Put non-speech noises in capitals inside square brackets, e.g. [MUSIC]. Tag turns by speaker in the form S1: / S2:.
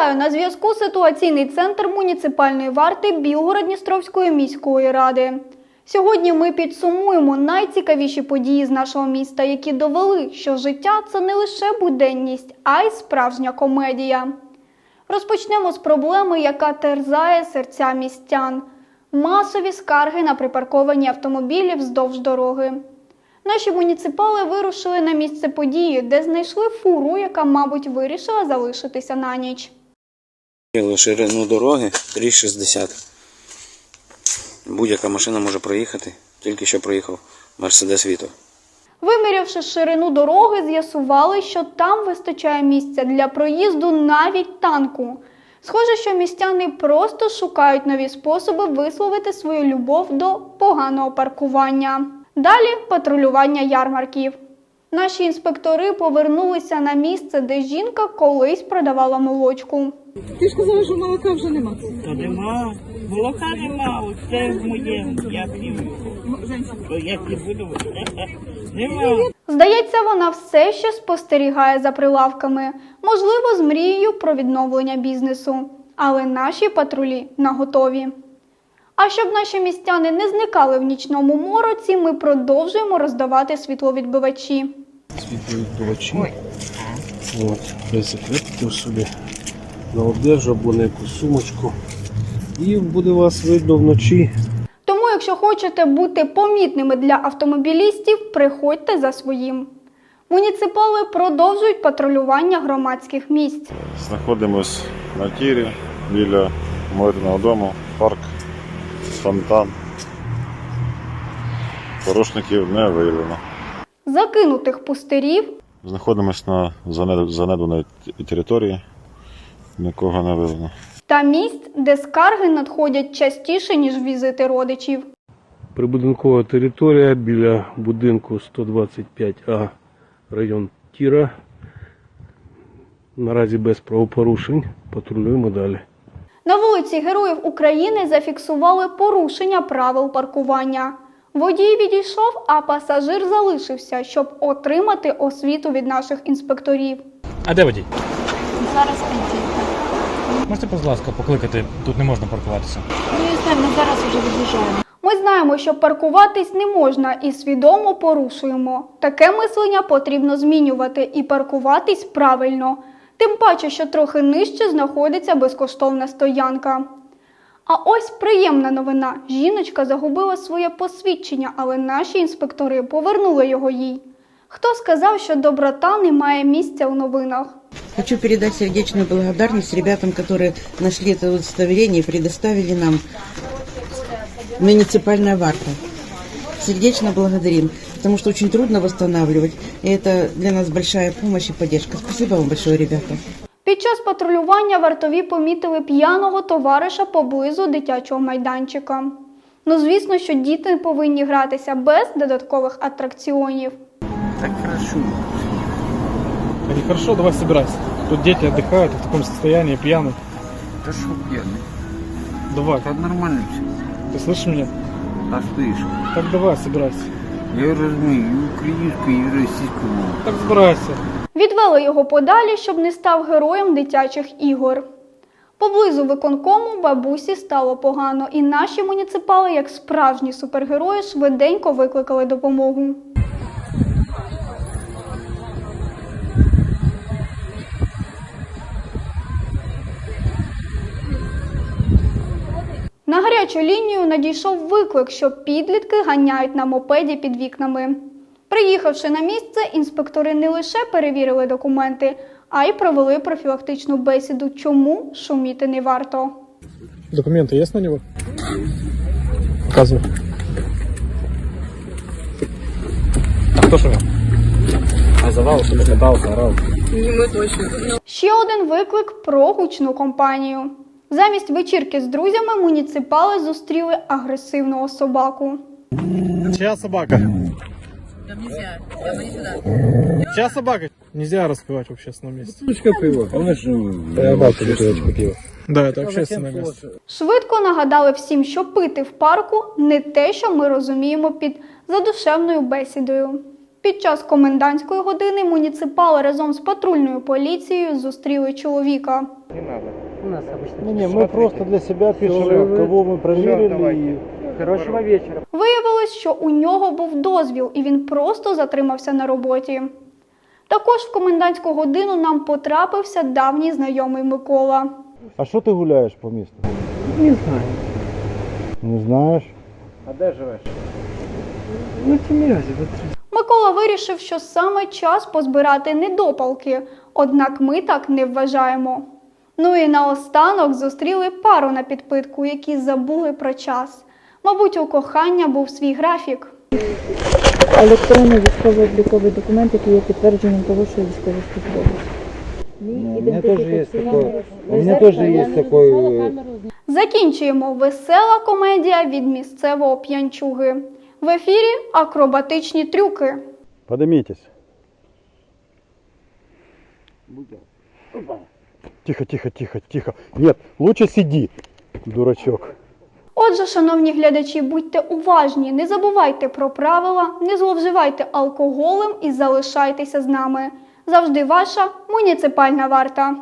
S1: Вітаю на зв'язку ситуаційний центр муніципальної варти Білгород-Дністровської міської ради. Сьогодні ми підсумуємо найцікавіші події з нашого міста, які довели, що життя це не лише буденність, а й справжня комедія. Розпочнемо з проблеми, яка терзає серця містян: масові скарги на припарковані автомобілі вздовж дороги. Наші муніципали вирушили на місце події, де знайшли фуру, яка, мабуть, вирішила залишитися на ніч.
S2: Ширину дороги 3,60. Будь-яка машина може проїхати, тільки що проїхав Мерседес Віто.
S1: Вимірявши ширину дороги, з'ясували, що там вистачає місця для проїзду навіть танку. Схоже, що містяни просто шукають нові способи висловити свою любов до поганого паркування. Далі патрулювання ярмарків. Наші інспектори повернулися на місце, де жінка колись продавала молочку.
S3: Ти ж казала, що молока вже нема.
S4: Та нема, молока нема, це моє, я п'ю. То я не буду. [LAUGHS] Нема.
S1: Здається, вона все ще спостерігає за прилавками, можливо, з мрією про відновлення бізнесу. Але наші патрулі наготові. А щоб наші містяни не зникали в нічному мороці, ми продовжуємо роздавати світловідбивачі.
S5: світловідбивачі. От, без закрепити собі на одежу або на якусь сумочку. І буде вас видно вночі.
S1: Тому, якщо хочете бути помітними для автомобілістів, приходьте за своїм. Муніципали продовжують патрулювання громадських місць.
S6: Знаходимось на тірі біля мирного дому, парк, фонтан. Порушників не виявлено.
S1: Закинутих пустирів
S6: Знаходимось на занед- занедбаній території, нікого не виявлено.
S1: та місць, де скарги надходять частіше, ніж візити родичів.
S5: Прибудинкова територія біля будинку 125А район Тіра. Наразі без правопорушень. Патрулюємо далі.
S1: На вулиці Героїв України зафіксували порушення правил паркування. Водій відійшов, а пасажир залишився, щоб отримати освіту від наших інспекторів.
S7: А де водій? Зараз Можете, будь ласка, покликати, тут не можна паркуватися.
S1: Ми знаємо, що паркуватись не можна і свідомо порушуємо. Таке мислення потрібно змінювати і паркуватись правильно. Тим паче, що трохи нижче знаходиться безкоштовна стоянка. А ось приємна новина. Жіночка загубила своє посвідчення, але наші інспектори повернули його їй. Хто сказав, що доброта не має місця у новинах?
S8: Хочу передать сердечную благодарность ребятам, которые нашли это удостоверение и предоставили нам муниципальная варта. Сердечно благодарим, потому что очень трудно восстанавливать. И это для нас большая помощь и поддержка. Спасибо вам большое, ребята.
S1: Під час патрулювання вартові помітили п'яного товариша поблизу дитячого майданчика. Ну, звісно, що діти повинні гратися без додаткових атракціонів.
S2: Так хорошо.
S7: А нехорошо, давай собирайся. Тут дети отдыхают в таком состоянии, пьяные.
S2: Та що п'яний?
S7: Давай,
S2: Та нормально все.
S7: ты слышишь меня?
S6: А ти що?
S7: Так давай, собирайся.
S6: Я розумію і українську, і російську мову.
S7: Так збирайся.
S1: Відвели його подалі, щоб не став героєм дитячих ігор. Поблизу виконкому бабусі стало погано, і наші муніципали, як справжні супергерої, швиденько викликали допомогу. Гарячу лінію надійшов виклик, що підлітки ганяють на мопеді під вікнами. Приїхавши на місце, інспектори не лише перевірили документи, а й провели профілактичну бесіду, чому шуміти не варто.
S7: Документы есть на него? Показывай. А кто шумел? Газовал, что-то катался, орал.
S1: Ще один виклик про гучну компанію. Замість вечірки з друзями муніципали зустріли агресивного собаку.
S7: Чья собака? Там нельзя. Чья собака? Нельзя распивать в общественном месте.
S5: Бутылочка пива.
S7: Я дал тебе бутылочку пива. Да, это общественное место.
S1: Швидко нагадали всім, що пити в парку не те, що ми розуміємо під задушевною бесідою. Під час комендантської години муніципали разом з патрульною поліцією зустріли чоловіка.
S5: Не, не, мы просто для себя пишем, кого мы проверили. и
S1: Виявилось, що у нього був дозвіл, і він просто затримався на роботі. Також в комендантську годину нам потрапився давній знайомий Микола.
S5: А що ти гуляєш по місту? Не знаю. Не знаєш?
S1: Микола вирішив, що саме час позбирати недопалки, однак ми так не вважаємо. Ну і наостанок зустріли пару на підпитку, які забули про час. Мабуть, у кохання був свій графік.
S3: Електронний військово-обліковий документ, який є підтвердженням того, що військовий службовець.
S5: Ну, у меня тоже есть такой. У меня тоже есть такой. э,
S1: Закінчуємо весела комедія від місцевого п'янчуги. В ефірі акробатичні трюки.
S5: Поднимитесь. Тихо, тихо, тихо, тихо. Нет, лучше сиди, дурачок.
S1: Отже, шановні глядачі, будьте уважні, не забувайте про правила, не зловживайте алкоголем і залишайтеся з нами. Завжди ваша муніципальна варта.